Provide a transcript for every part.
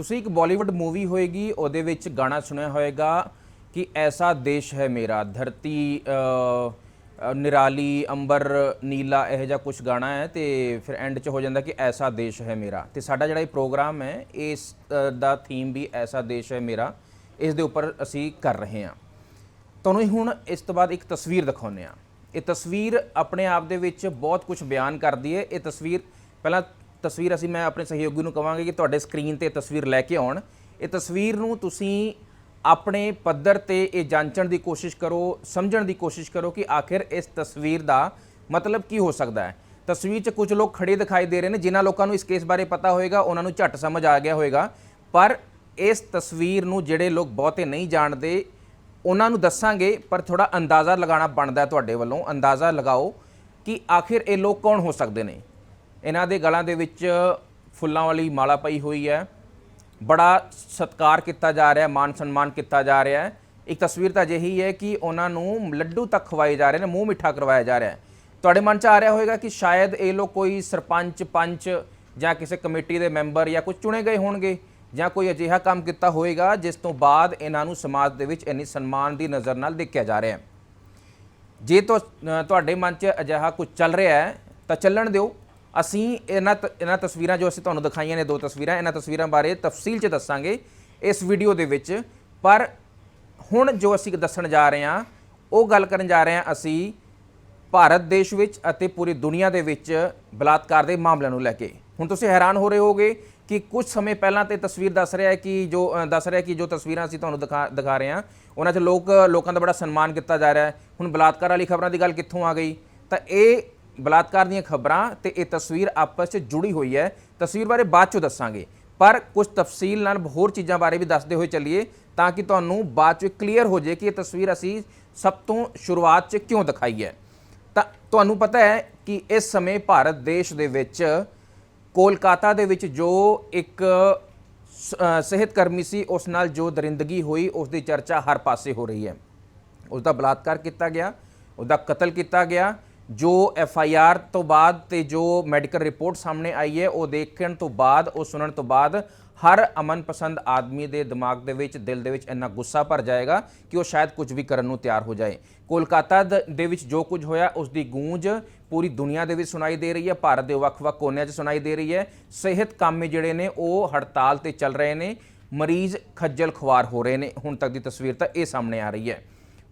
ਤੁਸੀਂ ਇੱਕ ਬਾਲੀਵੁੱਡ ਮੂਵੀ ਹੋਏਗੀ, ਉਹਦੇ ਵਿੱਚ ਗਾਣਾ ਸੁਣਿਆ ਹੋਏਗਾ ਕਿ ਐਸਾ ਦੇਸ਼ ਹੈ ਮੇਰਾ, ਧਰਤੀ ਨਿਰਾਲੀ, ਅੰਬਰ, ਨੀਲਾ, ਇਹ ਜਿਹਾ ਕੁਝ ਗਾਣਾ ਹੈ ਤੇ ਫਿਰ ਐਂਡ 'ਚ ਹੋ ਜਾਂਦਾ ਕਿ ਐਸਾ ਦੇਸ਼ ਹੈ ਮੇਰਾ। ਤੇ ਸਾਡਾ ਜਿਹੜਾ ਇਹ ਪ੍ਰੋਗਰਾਮ ਹੈ, ਇਸ ਦਾ ਥੀਮ ਵੀ ਐਸਾ ਦੇਸ਼ ਹੈ ਮੇਰਾ, ਇਸ ਦੇ ਉੱਪਰ ਅਸੀਂ ਕਰ ਰਹੇ ਹਾਂ। ਤੁਹਾਨੂੰ ਹੁਣ ਇਸ ਤੋਂ ਬਾਅਦ ਇੱਕ ਤਸਵੀਰ ਦਿਖਾਉਂਦੇ ਆ ਇਹ ਤਸਵੀਰ ਆਪਣੇ ਆਪ ਦੇ ਵਿੱਚ ਬਹੁਤ ਕੁਝ ਬਿਆਨ ਕਰਦੀ ਹੈ। ਇਹ ਤਸਵੀਰ ਪਹਿਲਾਂ ਤਸਵੀਰ ਅਸੀਂ ਮੈਂ ਆਪਣੇ ਸਹਿਯੋਗੀ ਨੂੰ ਕਵਾਂਗੇ ਕਿ ਤੁਹਾਡੇ ਸਕਰੀਨ ਤੇ ਤਸਵੀਰ ਲੈ ਕੇ ਆਉਣ। ਇਹ ਤਸਵੀਰ ਨੂੰ ਤੁਸੀਂ ਆਪਣੇ ਪੱਧਰ ਤੇ ਇਹ ਜਾਂਚਣ ਦੀ ਕੋਸ਼ਿਸ਼ ਕਰੋ, ਸਮਝਣ ਦੀ ਕੋਸ਼ਿਸ਼ ਕਰੋ ਕਿ ਆਖਿਰ ਇਸ ਤਸਵੀਰ ਦਾ ਮਤਲਬ ਕੀ ਹੋ ਸਕਦਾ ਹੈ। ਤਸਵੀਰ 'ਚ ਕੁਝ ਲੋਕ ਖੜੇ ਦਿਖਾਈ ਦੇ ਰਹੇ ਨੇ, ਜਿਨ੍ਹਾਂ ਲੋਕਾਂ ਨੂੰ ਇਸ ਕੇਸ ਬਾਰੇ ਪਤਾ ਹੋਏਗਾ, ਉਹਨਾਂ ਨੂੰ ਝੱਟ ਸਮਝ ਆ ਗਿਆ ਹੋਏਗਾ। ਪਰ ਇਸ ਤਸਵੀਰ ਨੂੰ ਜਿਹੜੇ ਲੋਕ ਬਹੁਤੇ ਨਹੀਂ ਜਾਣਦੇ, ਉਹਨਾਂ ਨੂੰ ਦੱਸਾਂਗੇ, ਪਰ ਥੋੜਾ ਅੰਦਾਜ਼ਾ ਲਗਾਉਣਾ ਬਣਦਾ ਤੁਹਾਡੇ ਵੱਲੋਂ। ਅੰਦਾਜ਼ਾ ਲਗਾਓ ਕਿ ਆਖਿਰ ਇਹ ਲੋਕ ਕੌਣ ਹੋ ਸਕਦੇ ਨੇ? ਇਹਨਾਂ ਦੇ ਗਲਾਂ ਦੇ ਵਿੱਚ ਫੁੱਲਾਂ ਵਾਲੀ ਮਾਲਾ ਪਈ ਹੋਈ ਹੈ। ਬੜਾ ਸਤਿਕਾਰ ਕੀਤਾ ਜਾ ਰਿਹਾ ਹੈ ਮਾਨ ਸਨਮਾਨ ਕੀਤਾ ਜਾ ਰਿਹਾ ਹੈ। ਇੱਕ ਤਸਵੀਰ ਤਾਂ ਅਜਿਹੀ ਹੈ ਕਿ ਉਹਨਾਂ ਨੂੰ ਲੱਡੂ ਤੱਕ ਖਵਾਏ ਜਾ ਰਹੇ ਨੇ, ਮੂੰਹ ਮਿੱਠਾ ਕਰਵਾਇਆ ਜਾ ਰਿਹਾ ਹੈ। ਤੁਹਾਡੇ ਮਨ 'ਚ ਆ ਰਿਹਾ ਹੋਵੇਗਾ ਕਿ ਸ਼ਾਇਦ ਇਹ ਲੋਕ ਕੋਈ ਸਰਪੰਚ, ਪੰਚ ਜਾਂ ਕਿਸੇ ਕਮੇਟੀ ਦੇ ਮੈਂਬਰ ਜਾਂ ਕੁਝ ਚੁਣੇ ਗਏ ਹੋਣਗੇ ਜਾਂ ਕੋਈ ਅਜਿਹਾ ਕੰਮ ਕੀਤਾ ਹੋਵੇਗਾ, ਜਿਸ ਤੋਂ ਬਾਅਦ ਇਹਨਾਂ ਨੂੰ ਸਮਾਜ ਦੇ ਵਿੱਚ ਇੰਨੀ ਸਨਮਾਨ ਦੀ ਨਜ਼ਰ ਨਾਲ ਦੇਖਿਆ ਜਾ ਰਿਹਾ ਹੈ। ਜੇ ਤੁਹਾਡੇ ਮਨ 'ਚ ਅਜਿਹਾ ਕੁਝ ਚੱਲ ਰਿਹਾ ਹੈ, ਤਾਂ ਚੱਲਣ ਦਿਓ। ਅਸੀਂ ਇਹਨਾਂ ਤ- ਇਹਨਾਂ ਤਸਵੀਰਾਂ ਜੋ ਅਸੀਂ ਤੁਹਾਨੂੰ ਦਿਖਾਈਆਂ ਨੇ ਦੋ ਤਸਵੀਰਾਂ, ਇਹਨਾਂ ਤਸਵੀਰਾਂ ਬਾਰੇ ਤਫਸੀਲ 'ਚ ਦੱਸਾਂਗੇ ਇਸ ਵੀਡੀਓ ਦੇ ਵਿੱਚ। ਪਰ ਹੁਣ ਜੋ ਅਸੀਂ ਦੱਸਣ ਜਾ ਰਹੇ ਹਾਂ, ਉਹ ਗੱਲ ਕਰਨ ਜਾ ਰਹੇ ਹਾਂ ਅਸੀਂ ਭਾਰਤ ਦੇਸ਼ ਵਿੱਚ ਅਤੇ ਪੂਰੀ ਦੁਨੀਆ ਦੇ ਵਿੱਚ ਬਲਾਤਕਾਰ ਦੇ ਮਾਮਲਿਆਂ ਨੂੰ ਲੈ ਕੇ। ਹੁਣ ਤੁਸੀਂ ਹੈਰਾਨ ਹੋ ਰਹੇ ਹੋਗੇ ਕਿ ਕੁਝ ਸਮੇਂ ਪਹਿਲਾਂ ਤੇ ਤਸਵੀਰ ਦੱਸ ਰਿਹਾ ਹੈ ਕਿ ਜੋ ਦੱਸ ਰਿਹਾ ਕਿ ਜੋ ਤਸਵੀਰਾਂ ਅਸੀਂ ਤੁਹਾਨੂੰ ਦਿਖਾ ਦਿਖਾ ਰਹੇ ਹਾਂ, ਉਹਨਾਂ 'ਚ ਲੋਕ, ਲੋਕਾਂ ਦਾ ਬੜਾ ਸਨਮਾਨ ਕੀਤਾ ਜਾ ਰਿਹਾ ਹੈ। ਹੁਣ ਬਲਾਤਕਾਰ ਵਾਲੀ ਖਬਰਾਂ ਦੀ ਗੱਲ ਕਿੱਥੋਂ ਆ ਗਈ? ਤਾਂ ਇਹ ਬਲਾਤਕਾਰ ਦੀਆਂ ਖਬਰਾਂ ਤੇ ਇਹ ਤਸਵੀਰ ਆਪਸ 'ਚ ਜੁੜੀ ਹੋਈ ਹੈ। ਤਸਵੀਰ ਬਾਰੇ ਬਾਅਦ 'ਚੋਂ ਦੱਸਾਂਗੇ। ਪਰ ਕੁਝ ਤਫਸੀਲ ਨਾਲ ਹੋਰ ਚੀਜ਼ਾਂ ਬਾਰੇ ਵੀ ਦੱਸਦੇ ਹੋਏ ਚੱਲੀਏ ਤਾਂ ਕਿ ਤੁਹਾਨੂੰ ਬਾਅਦ 'ਚ ਕਲੀਅਰ ਹੋ ਜਾਏ ਕਿ ਇਹ ਤਸਵੀਰ ਅਸੀਂ ਸਭ ਤੋਂ ਸ਼ੁਰੂਆਤ 'ਚ ਕਿਉਂ ਦਿਖਾਈ ਹੈ। ਤਾਂ ਤੁਹਾਨੂੰ ਪਤਾ ਹੈ ਕਿ ਇਸ ਸਮੇਂ ਭਾਰਤ ਦੇਸ਼ ਦੇ ਵਿੱਚ, ਕੋਲਕਾਤਾ ਦੇ ਵਿੱਚ ਜੋ ਇੱਕ ਸਿਹਤ ਕਰਮੀ ਸੀ, ਉਸ ਨਾਲ ਜੋ ਦਰਿੰਦਗੀ ਹੋਈ ਉਸ ਦੀ ਚਰਚਾ ਹਰ ਪਾਸੇ ਹੋ ਰਹੀ ਹੈ। ਉਸ ਦਾ ਬਲਾਤਕਾਰ ਕੀਤਾ ਗਿਆ ਉਸ ਦਾ ਕਤਲ ਕੀਤਾ ਗਿਆ ਜੋ ਐਫ ਆਈ ਆਰ ਤੋਂ ਬਾਅਦ ਤੇ ਜੋ ਮੈਡੀਕਲ ਰਿਪੋਰਟ ਸਾਹਮਣੇ ਆਈ ਹੈ, ਉਹ ਦੇਖਣ ਤੋਂ ਬਾਅਦ, ਉਹ ਸੁਣਨ ਤੋਂ ਬਾਅਦ ਹਰ ਅਮਨ ਪਸੰਦ ਆਦਮੀ ਦੇ ਦਿਮਾਗ ਦੇ ਵਿੱਚ, ਦਿਲ ਦੇ ਵਿੱਚ ਇੰਨਾ ਗੁੱਸਾ ਭਰ ਜਾਏਗਾ ਕਿ ਉਹ ਸ਼ਾਇਦ ਕੁਝ ਵੀ ਕਰਨ ਨੂੰ ਤਿਆਰ ਹੋ ਜਾਏ। ਕੋਲਕਾਤਾ ਦ- ਦੇ ਵਿੱਚ ਜੋ ਕੁਝ ਹੋਇਆ ਉਸ ਦੀ ਗੂੰਜ ਪੂਰੀ ਦੁਨੀਆ ਦੇ ਵਿੱਚ ਸੁਣਾਈ ਦੇ ਰਹੀ ਹੈ, ਭਾਰਤ ਦੇ ਵੱਖ-ਵੱਖ ਕੋਨਿਆਂ 'ਚ ਸੁਣਾਈ ਦੇ ਰਹੀ ਹੈ। ਸਿਹਤ ਕਾਮੇ ਜਿਹੜੇ ਨੇ, ਉਹ ਹੜਤਾਲ ਤੇ ਚੱਲ ਰਹੇ ਨੇ, ਮਰੀਜ਼ ਖੱਜਲ ਖੁਆਰ ਹੋ ਰਹੇ ਨੇ। ਹੁਣ ਤੱਕ ਦੀ ਤਸਵੀਰ ਤਾਂ ਇਹ ਸਾਹਮਣੇ ਆ ਰਹੀ ਹੈ।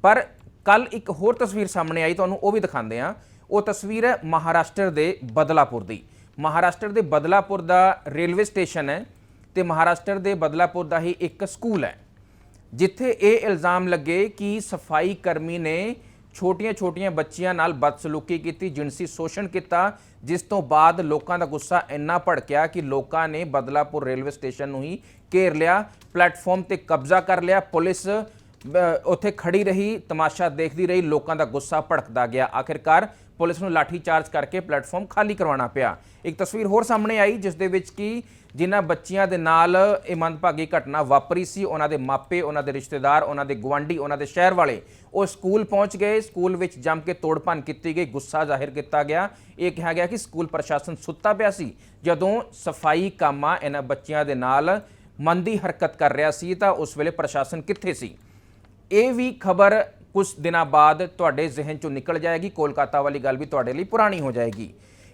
ਪਰ ਕੱਲ ਇੱਕ ਹੋਰ ਤਸਵੀਰ ਸਾਹਮਣੇ ਆਈ, ਤੁਹਾਨੂੰ ਉਹ ਵੀ ਦਿਖਾਉਂਦੇ ਆ ਉਹ ਤਸਵੀਰ ਹੈ ਮਹਾਰਾਸ਼ਟਰ ਦੇ ਬਦਲਾਪੁਰ ਦੀ। ਮਹਾਰਾਸ਼ਟਰ ਦੇ ਬਦਲਾਪੁਰ ਦਾ ਰੇਲਵੇ ਸਟੇਸ਼ਨ ਹੈ ਤੇ ਮਹਾਰਾਸ਼ਟਰ ਦੇ ਬਦਲਾਪੁਰ ਦਾ ਹੀ ਇੱਕ ਸਕੂਲ ਹੈ, ਜਿੱਥੇ ਇਹ ਇਲਜ਼ਾਮ ਲੱਗੇ ਕਿ ਸਫ਼ਾਈ ਕਰਮੀ ਨੇ ਛੋਟੀਆਂ-ਛੋਟੀਆਂ ਬੱਚੀਆਂ ਨਾਲ ਬਦਸਲੂਕੀ ਕੀਤੀ, ਜਿਨਸੀ ਸ਼ੋਸ਼ਣ ਕੀਤਾ, ਜਿਸ ਤੋਂ ਬਾਅਦ ਲੋਕਾਂ ਦਾ ਗੁੱਸਾ ਇੰਨਾ ਭੜਕਿਆ ਕਿ ਲੋਕਾਂ ਨੇ ਬਦਲਾਪੁਰ ਰੇਲਵੇ ਸਟੇਸ਼ਨ ਨੂੰ ਹੀ ਘੇਰ ਲਿਆ, ਪਲੇਟਫਾਰਮ ਤੇ ਕਬਜ਼ਾ ਕਰ ਲਿਆ, ਪੁਲਿਸ ਉੱਥੇ ਖੜੀ ਰਹੀ, ਤਮਾਸ਼ਾ ਦੇਖਦੀ ਰਹੀ, ਲੋਕਾਂ ਦਾ ਗੁੱਸਾ ਭੜਕਦਾ ਗਿਆ। ਆਖਿਰਕਾਰ ਪੁਲਿਸ ਨੂੰ ਲਾਠੀ ਚਾਰਜ ਕਰਕੇ ਪਲੇਟਫਾਰਮ ਖਾਲੀ ਕਰਵਾਉਣਾ ਪਿਆ। ਇੱਕ ਤਸਵੀਰ ਹੋਰ ਸਾਹਮਣੇ ਆਈ, ਜਿਸ ਦੇ ਵਿੱਚ ਕਿ ਜਿਨ੍ਹਾਂ ਬੱਚੀਆਂ ਦੇ ਨਾਲ ਇਹ ਮੰਦਭਾਗੀ ਘਟਨਾ ਵਾਪਰੀ ਸੀ, ਉਹਨਾਂ ਦੇ ਮਾਪੇ, ਉਹਨਾਂ ਦੇ ਰਿਸ਼ਤੇਦਾਰ, ਉਹਨਾਂ ਦੇ ਗੁਆਂਢੀ, ਉਹਨਾਂ ਦੇ ਸ਼ਹਿਰ ਵਾਲੇ, ਉਹ ਸਕੂਲ ਪਹੁੰਚ ਗਏ। ਸਕੂਲ ਵਿੱਚ ਜੰਮ ਕੇ ਤੋੜਪਨ ਕੀਤੀ ਗਈ, ਗੁੱਸਾ ਜ਼ਾਹਿਰ ਕੀਤਾ ਗਿਆ। ਇਹ ਕਿਹਾ ਗਿਆ ਕਿ ਸਕੂਲ ਪ੍ਰਸ਼ਾਸਨ ਸੁੱਤਾ ਪਿਆ ਸੀ। ਜਦੋਂ ਸਫ਼ਾਈ ਕਾਮਾ ਇਹਨਾਂ ਬੱਚਿਆਂ ਦੇ ਨਾਲ ਮੰਦੀ ਹਰਕਤ ਕਰ ਰਿਹਾ ਸੀ, ਤਾਂ ਉਸ ਵੇਲੇ ਪ੍ਰਸ਼ਾਸਨ ਕਿੱਥੇ ਸੀ? ਇਹ ਵੀ ਖਬਰ ਕੁਝ ਦਿਨਾਂ ਬਾਅਦ ਤੁਹਾਡੇ ਜ਼ਿਹਨ ਚੋਂ ਨਿਕਲ ਜਾਏਗੀ, ਕੋਲਕਾਤਾ ਵਾਲੀ ਗੱਲ ਵੀ ਤੁਹਾਡੇ ਲਈ ਪੁਰਾਣੀ ਹੋ ਜਾਏਗੀ।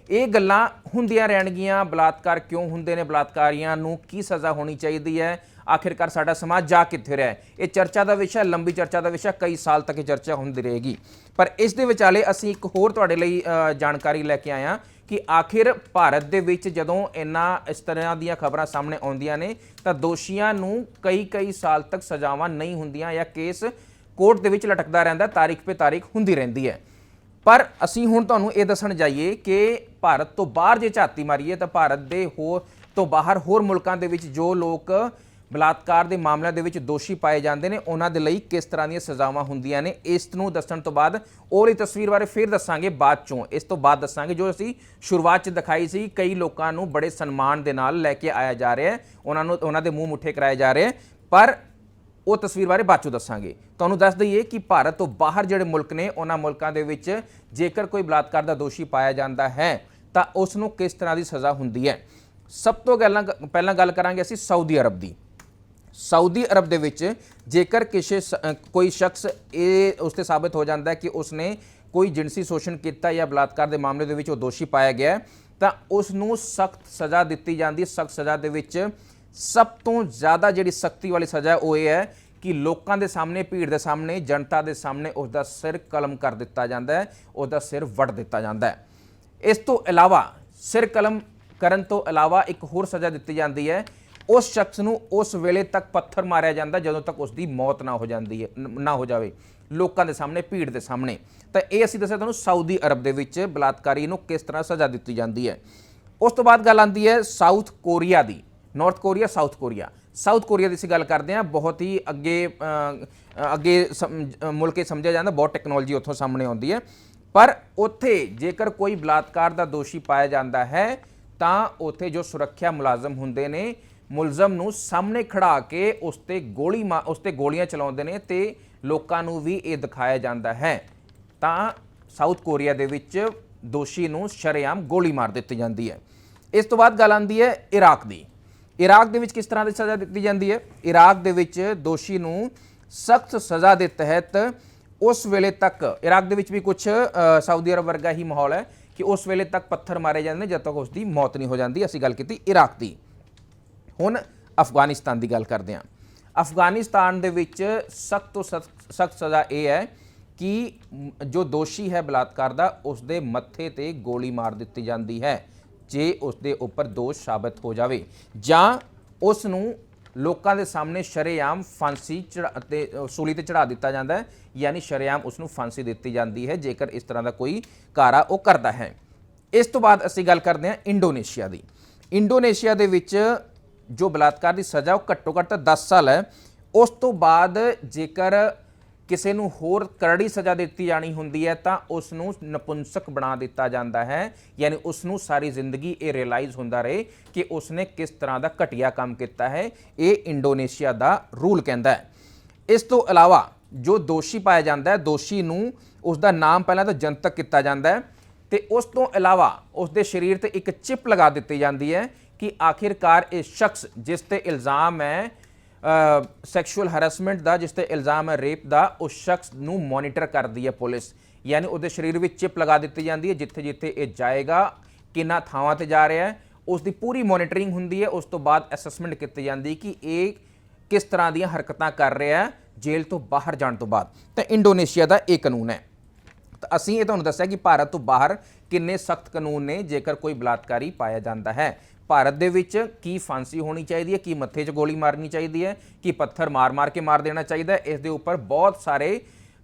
ਇਹ ਗੱਲਾਂ ਹੁੰਦੀਆਂ ਰਹਿਣਗੀਆਂ, ਬਲਾਤਕਾਰ ਕਿਉਂ ਹੁੰਦੇ ਨੇ, ਬਲਾਤਕਾਰੀਆਂ ਨੂੰ ਕੀ ਸਜ਼ਾ ਹੋਣੀ ਚਾਹੀਦੀ ਹੈ? ਆਖਿਰਕਾਰ ਸਾਡਾ ਸਮਾਜ ਜਾ ਕਿੱਥੇ ਰਿਹਾ ਇਹ ਚਰਚਾ ਦਾ ਵਿਸ਼ਾ, ਲੰਬੀ ਚਰਚਾ ਦਾ ਵਿਸ਼ਾ, ਕਈ ਸਾਲ ਤੱਕ ਇਹ ਚਰਚਾ ਹੁੰਦੀ ਰਹੇਗੀ। ਪਰ ਇਸ ਦੇ ਵਿਚਾਲੇ ਅਸੀਂ ਇੱਕ ਹੋਰ ਤੁਹਾਡੇ ਲਈ ਜਾਣਕਾਰੀ ਲੈ ਕੇ ਆਏ ਹਾਂ ਕਿ ਆਖਿਰ ਭਾਰਤ ਦੇ ਵਿੱਚ ਜਦੋਂ ਇੰਨਾ ਇਸ ਤਰ੍ਹਾਂ ਦੀਆਂ ਖਬਰਾਂ ਸਾਹਮਣੇ ਆਉਂਦੀਆਂ ਨੇ, ਤਾਂ ਦੋਸ਼ੀਆਂ ਨੂੰ ਕਈ ਕਈ ਸਾਲ ਤੱਕ ਸਜ਼ਾਵਾਂ ਨਹੀਂ ਹੁੰਦੀਆਂ ਜਾਂ ਕੇਸ ਕੋਰਟ ਦੇ ਵਿੱਚ ਲਟਕਦਾ ਰਹਿੰਦਾ, ਤਾਰੀਖ 'ਤੇ ਤਾਰੀਖ ਹੁੰਦੀ ਰਹਿੰਦੀ ਹੈ। ਪਰ ਅਸੀਂ ਹੁਣ ਤੁਹਾਨੂੰ ਇਹ ਦੱਸਣ ਜਾਈਏ ਕਿ ਭਾਰਤ ਤੋਂ ਬਾਹਰ ਜੇ ਝਾਤੀ ਮਾਰੀਏ, ਤਾਂ ਭਾਰਤ ਦੇ ਹੋਰ ਤੋਂ ਬਾਹਰ ਹੋਰ ਮੁਲਕਾਂ ਦੇ ਵਿੱਚ ਜੋ ਲੋਕ ਬਲਾਤਕਾਰ ਦੇ ਮਾਮਲਿਆਂ ਦੇ ਵਿੱਚ ਦੋਸ਼ੀ ਪਾਏ ਜਾਂਦੇ ਨੇ। ਉਹਨਾਂ ਦੇ ਲਈ ਕਿਸ ਤਰ੍ਹਾਂ ਦੀਆਂ ਸਜ਼ਾਵਾਂ ਹੁੰਦੀਆਂ ਨੇ, ਇਸ ਨੂੰ ਦੱਸਣ ਤੋਂ ਬਾਅਦ ਉਹ ਵਾਲੀ ਤਸਵੀਰ ਬਾਰੇ ਫਿਰ ਦੱਸਾਂਗੇ ਬਾਅਦ ਚੋਂ। ਇਸ ਤੋਂ ਬਾਅਦ ਦੱਸਾਂਗੇ ਜੋ ਅਸੀਂ ਸ਼ੁਰੂਆਤ 'ਚ ਦਿਖਾਈ ਸੀ, ਕਈ ਲੋਕਾਂ ਨੂੰ ਬੜੇ ਸਨਮਾਨ ਦੇ ਨਾਲ ਲੈ ਕੇ ਆਇਆ ਜਾ ਰਿਹਾ ਹੈ। ਉਹਨਾਂ ਨੂੰ, ਉਹਨਾਂ ਦੇ ਮੂੰਹ ਮੁੱਠੇ ਕਰਾਏ ਜਾ ਰਹੇ ਹੈ। ਪਰ ਉਹ ਤਸਵੀਰ ਬਾਰੇ ਬਾਅਦ ਚੋਂ ਦੱਸਾਂਗੇ। ਤੁਹਾਨੂੰ ਦੱਸ ਦਈਏ ਕਿ ਭਾਰਤ ਤੋਂ ਬਾਹਰ ਜਿਹੜੇ ਮੁਲਕ ਨੇ, ਉਹਨਾਂ ਮੁਲਕਾਂ ਦੇ ਵਿੱਚ ਜੇਕਰ ਕੋਈ ਬਲਾਤਕਾਰ ਦਾ ਦੋਸ਼ੀ ਪਾਇਆ ਜਾਂਦਾ ਹੈ, ਤਾਂ ਉਸ ਨੂੰ ਕਿਸ ਤਰ੍ਹਾਂ ਦੀ ਸਜ਼ਾ ਹੁੰਦੀ ਹੈ? ਸਭ ਤੋਂ ਗੱਲਾਂ ਪਹਿਲਾਂ ਗੱਲ ਕਰਾਂਗੇ ਅਸੀਂ ਸਾਊਦੀ ਅਰਬ ਦੀ। ਸਾਊਦੀ ਅਰਬ ਦੇ ਵਿੱਚ ਜੇਕਰ ਕਿਸੇ ਸ- ਕੋਈ ਸ਼ਖਸ ਇਹ ਉਸ ਤੇ ਸਾਬਤ ਹੋ ਜਾਂਦਾ ਹੈ ਕਿ ਉਸਨੇ ਕੋਈ ਜਿਨਸੀ ਸ਼ੋਸ਼ਣ ਕੀਤਾ ਜਾਂ ਬਲਾਤਕਾਰ ਦੇ ਮਾਮਲੇ ਦੇ ਵਿੱਚ ਉਹ ਦੋਸ਼ੀ ਪਾਇਆ ਗਿਆ ਤਾਂ ਉਸ ਨੂੰ ਸਖਤ ਸਜ਼ਾ ਦਿੱਤੀ ਜਾਂਦੀ ਹੈ। ਸਖਤ ਸਜ਼ਾ ਦੇ ਵਿੱਚ ਸਭ ਤੋਂ ਜ਼ਿਆਦਾ ਜਿਹੜੀ ਸਖਤੀ ਵਾਲੀ ਸਜ਼ਾ ਉਹ ਇਹ ਹੈ ਕਿ ਲੋਕਾਂ ਦੇ ਸਾਹਮਣੇ, ਭੀੜ ਦੇ ਸਾਹਮਣੇ, ਜਨਤਾ ਦੇ ਸਾਹਮਣੇ ਉਸ ਦਾ ਸਿਰ ਕਲਮ ਕਰ ਦਿੱਤਾ ਜਾਂਦਾ ਹੈ ਉਸ ਦਾ ਸਿਰ ਵੱਢ ਦਿੱਤਾ ਜਾਂਦਾ ਹੈ। ਇਸ ਤੋਂ ਇਲਾਵਾ ਸਿਰ ਕਲਮ ਕਰਨ ਤੋਂ ਇਲਾਵਾ ਇੱਕ ਹੋਰ ਸਜ਼ਾ ਦਿੱਤੀ ਜਾਂਦੀ ਹੈ ਉਸ ਸ਼ਖਸ ਨੂੰ ਉਸ ਵੇਲੇ ਤੱਕ ਪੱਥਰ ਮਾਰਿਆ ਜਾਂਦਾ ਜਦੋਂ ਤੱਕ ਉਸ ਦੀ ਮੌਤ ਨਾ ਹੋ ਜਾਂਦੀ ਹੈ, ਨਾ ਹੋ ਜਾਵੇ। ਲੋਕਾਂ ਦੇ ਸਾਹਮਣੇ, ਭੀੜ ਦੇ ਸਾਹਮਣੇ। ਤਾਂ ਇਹ ਅਸੀਂ ਦੱਸਿਆ ਤੁਹਾਨੂੰ ਸਾਊਦੀ ਅਰਬ ਦੇ ਵਿੱਚ ਬਲਾਤਕਾਰੀ ਨੂੰ ਕਿਸ ਤਰ੍ਹਾਂ ਸਜ਼ਾ ਦਿੱਤੀ ਜਾਂਦੀ ਹੈ। ਉਸ ਤੋਂ ਬਾਅਦ ਗੱਲ ਆਉਂਦੀ ਹੈ ਸਾਊਥ ਕੋਰੀਆ ਦੀ। North Korea south Korea south Korea ਦੀ ਅਸੀਂ ਗੱਲ ਕਰਦੇ ਹਾਂ। ਬਹੁਤ ਹੀ ਅੱਗੇ ਅੱਗੇ ਸਮ- ਮੁਲਕ ਇਹ ਸਮਝਿਆ ਜਾਂਦਾ। ਬਹੁਤ ਟੈਕਨੋਲੋਜੀ ਉੱਥੋਂ ਸਾਹਮਣੇ ਆਉਂਦੀ ਹੈ। ਪਰ ਉੱਥੇ ਜੇਕਰ ਕੋਈ ਬਲਾਤਕਾਰ ਦਾ ਦੋਸ਼ੀ ਪਾਇਆ ਜਾਂਦਾ ਹੈ, ਤਾਂ ਉੱਥੇ ਜੋ ਸੁਰੱਖਿਆ ਮੁਲਾਜ਼ਮ ਹੁੰਦੇ ਨੇ ਮੁਲਜ਼ਮ ਨੂੰ ਸਾਹਮਣੇ ਖੜਾ ਕੇ ਉਸ ਤੇ ਗੋਲੀ ਮਾ- ਉਸ ਤੇ ਗੋਲੀਆਂ ਚਲਾਉਂਦੇ ਨੇ ਤੇ ਲੋਕਾਂ ਨੂੰ ਵੀ ਇਹ ਦਿਖਾਇਆ ਜਾਂਦਾ ਹੈ। ਤਾਂ ਸਾਊਥ ਕੋਰੀਆ ਦੇ ਵਿੱਚ ਦੋਸ਼ੀ ਨੂੰ ਸ਼ਰੇਆਮ ਗੋਲੀ ਮਾਰ ਦਿੱਤੀ ਜਾਂਦੀ ਹੈ। ਇਸ ਤੋਂ ਬਾਅਦ ਗੱਲ ਆਉਂਦੀ ਹੈ ਇਰਾਕ ਦੀ। ਇਰਾਕ ਦੇ ਵਿੱਚ ਕਿਸ ਤਰ੍ਹਾਂ ਦੀ ਸਜ਼ਾ ਦਿੱਤੀ ਜਾਂਦੀ ਹੈ? ਇਰਾਕ ਦੇ ਵਿੱਚ ਦੋਸ਼ੀ ਨੂੰ ਸਖਤ ਸਜ਼ਾ ਦੇ ਤਹਿਤ ਉਸ ਵੇਲੇ ਤੱਕ, ਇਰਾਕ ਦੇ ਵਿੱਚ ਵੀ ਕੁਝ ਸਾਊਦੀ ਅਰਬ ਵਰਗਾ ਹੀ ਮਾਹੌਲ ਹੈ ਕਿ ਉਸ ਵੇਲੇ ਤੱਕ ਪੱਥਰ ਮਾਰੇ ਜਾਂਦੇ ਨੇ ਜਦ ਤੱਕ ਉਸ ਦੀ ਮੌਤ ਨਹੀਂ ਹੋ ਜਾਂਦੀ। ਅਸੀਂ ਗੱਲ ਕੀਤੀ ਇਰਾਕ ਦੀ। ਹੁਣ ਅਫਗਾਨਿਸਤਾਨ ਦੀ ਗੱਲ ਕਰਦੇ ਹਾਂ। ਅਫਗਾਨਿਸਤਾਨ ਦੇ ਵਿੱਚ ਸਖਤ ਤੋਂ ਸਖਤ ਸਜ਼ਾ ਇਹ ਹੈ ਕਿ ਜੋ ਦੋਸ਼ੀ ਹੈ ਬਲਾਤਕਾਰ ਦਾ ਉਸ ਦੇ ਮੱਥੇ ਤੇ ਗੋਲੀ ਮਾਰ ਦਿੱਤੀ ਜਾਂਦੀ ਹੈ ਜੇ ਉਸ ਦੇ ਉੱਪਰ ਦੋਸ਼ ਸਾਬਤ ਹੋ ਜਾਵੇ। ਜਾਂ ਉਸ ਨੂੰ ਲੋਕਾਂ ਦੇ ਸਾਹਮਣੇ ਸ਼ਰੇਆਮ ਫਾਂਸੀ ਚੜ੍ਹਾ- ਤੇ ਅ, ਸੂਲੀ ਤੇ ਚੜਾ ਦਿੱਤਾ ਜਾਂਦਾ ਹੈ ਯਾਨੀ ਸ਼ਰੇਆਮ ਉਸ ਨੂੰ ਫਾਂਸੀ ਦਿੱਤੀ ਜਾਂਦੀ ਹੈ ਜੇਕਰ ਇਸ ਤਰ੍ਹਾਂ ਦਾ ਕੋਈ ਕਾਰਾ ਉਹ ਕਰਦਾ ਹੈ। ਇਸ ਤੋਂ ਬਾਅਦ ਅਸੀਂ ਗੱਲ ਕਰਦੇ ਹਾਂ ਇੰਡੋਨੇਸ਼ੀਆ ਦੀ। ਇੰਡੋਨੇਸ਼ੀਆ ਦੇ ਵਿੱਚ ਜੋ ਬਲਾਤਕਾਰ ਦੀ ਸਜ਼ਾ ਉਹ ਘੱਟੋ ਘੱਟ 10 ਸਾਲ ਹੈ। ਉਸ ਤੋਂ ਬਾਅਦ ਜੇਕਰ ਕਿਸੇ ਨੂੰ ਹੋਰ ਕਰੜੀ ਸਜ਼ਾ ਦਿੱਤੀ ਜਾਣੀ ਹੁੰਦੀ ਹੈ, ਤਾਂ ਉਸ ਨੂੰ ਨਪੁੰਸਕ ਬਣਾ ਦਿੱਤਾ ਜਾਂਦਾ ਹੈ। ਯਾਨੀ ਉਸ ਨੂੰ ਸਾਰੀ ਜ਼ਿੰਦਗੀ ਇਹ ਰਿਅਲਾਈਜ਼ ਹੁੰਦਾ ਰਹੇ ਕਿ ਉਸਨੇ ਕਿਸ ਤਰ੍ਹਾਂ ਦਾ ਘਟੀਆ ਕੰਮ ਕੀਤਾ ਹੈ। ਇਹ ਇੰਡੋਨੇਸ਼ੀਆ ਦਾ ਰੂਲ ਕਹਿੰਦਾ ਹੈ। ਇਸ ਤੋਂ ਇਲਾਵਾ ਜੋ ਦੋਸ਼ੀ ਪਾਇਆ ਜਾਂਦਾ ਹੈ, ਦੋਸ਼ੀ ਨੂੰ ਉਸ ਦਾ ਨਾਮ ਪਹਿਲਾਂ ਤਾਂ ਜਨਤਕ ਕੀਤਾ ਜਾਂਦਾ ਹੈ ਤੇ ਉਸ ਤੋਂ ਇਲਾਵਾ ਉਸ ਦੇ ਸਰੀਰ ਤੇ ਇੱਕ ਚਿਪ ਲਗਾ ਦਿੱਤੀ ਜਾਂਦੀ ਹੈ ਕਿ ਆਖਿਰਕਾਰ ਇਹ ਸ਼ਖਸ ਜਿਸ ਤੇ ਇਲਜ਼ਾਮ ਹੈ ਸੈਕਸ਼ੂਅਲ ਹਰੈਸਮੈਂਟ ਦਾ, ਜਿਸ ਤੇ ਇਲਜ਼ਾਮ ਹੈ ਰੇਪ ਦਾ ਉਸ ਸ਼ਖਸ ਨੂੰ ਮੋਨੀਟਰ ਕਰਦੀ ਹੈ ਪੁਲਿਸ। ਯਾਨੀ ਉਹਦੇ ਸਰੀਰ ਵਿੱਚ ਚਿਪ ਲਗਾ ਦਿੱਤੀ ਜਾਂਦੀ ਹੈ ਜਿੱਥੇ ਜਿੱਥੇ ਇਹ ਜਾਏਗਾ, ਕਿੰਨਾ ਥਾਵਾਂ ਤੇ ਜਾ ਰਿਹਾ ਹੈ ਉਸ ਦੀ ਪੂਰੀ ਮੋਨੀਟਰਿੰਗ ਹੁੰਦੀ ਹੈ, ਉਸ ਤੋਂ ਬਾਅਦ ਅਸੈਸਮੈਂਟ ਕੀਤੀ ਜਾਂਦੀ ਕਿ ਇਹ ਕਿਸ ਤਰ੍ਹਾਂ ਦੀਆਂ ਹਰਕਤਾਂ ਕਰ ਰਿਹਾ ਹੈ, ਜੇਲ੍ਹ ਤੋਂ ਬਾਹਰ ਜਾਣ ਤੋਂ ਬਾਅਦ। ਤਾਂ ਇੰਡੋਨੇਸ਼ੀਆ ਦਾ ਇਹ ਕਾਨੂੰਨ ਹੈ। ਤਾਂ ਅਸੀਂ ਇਹ ਤੁਹਾਨੂੰ ਦੱਸਿਆ ਕਿ ਭਾਰਤ ਤੋਂ ਬਾਹਰ ਕਿੰਨੇ ਸਖਤ ਕਾਨੂੰਨ ਨੇ, ਜੇਕਰ ਕੋਈ ਬਲਾਤਕਾਰੀ ਪਾਇਆ ਜਾਂਦਾ ਹੈ। ਭਾਰਤ ਦੇ ਵਿੱਚ ਕੀ ਫਾਂਸੀ ਹੋਣੀ ਚਾਹੀਦੀ ਹੈ, ਕੀ ਮੱਥੇ 'ਚ ਗੋਲੀ ਮਾਰਨੀ ਚਾਹੀਦੀ ਹੈ, ਕੀ ਪੱਥਰ ਮਾਰ-ਮਾਰ ਕੇ ਮਾਰ ਦੇਣਾ ਚਾਹੀਦਾ ਹੈ, ਇਸ ਦੇ ਉੱਪਰ ਬਹੁਤ ਸਾਰੇ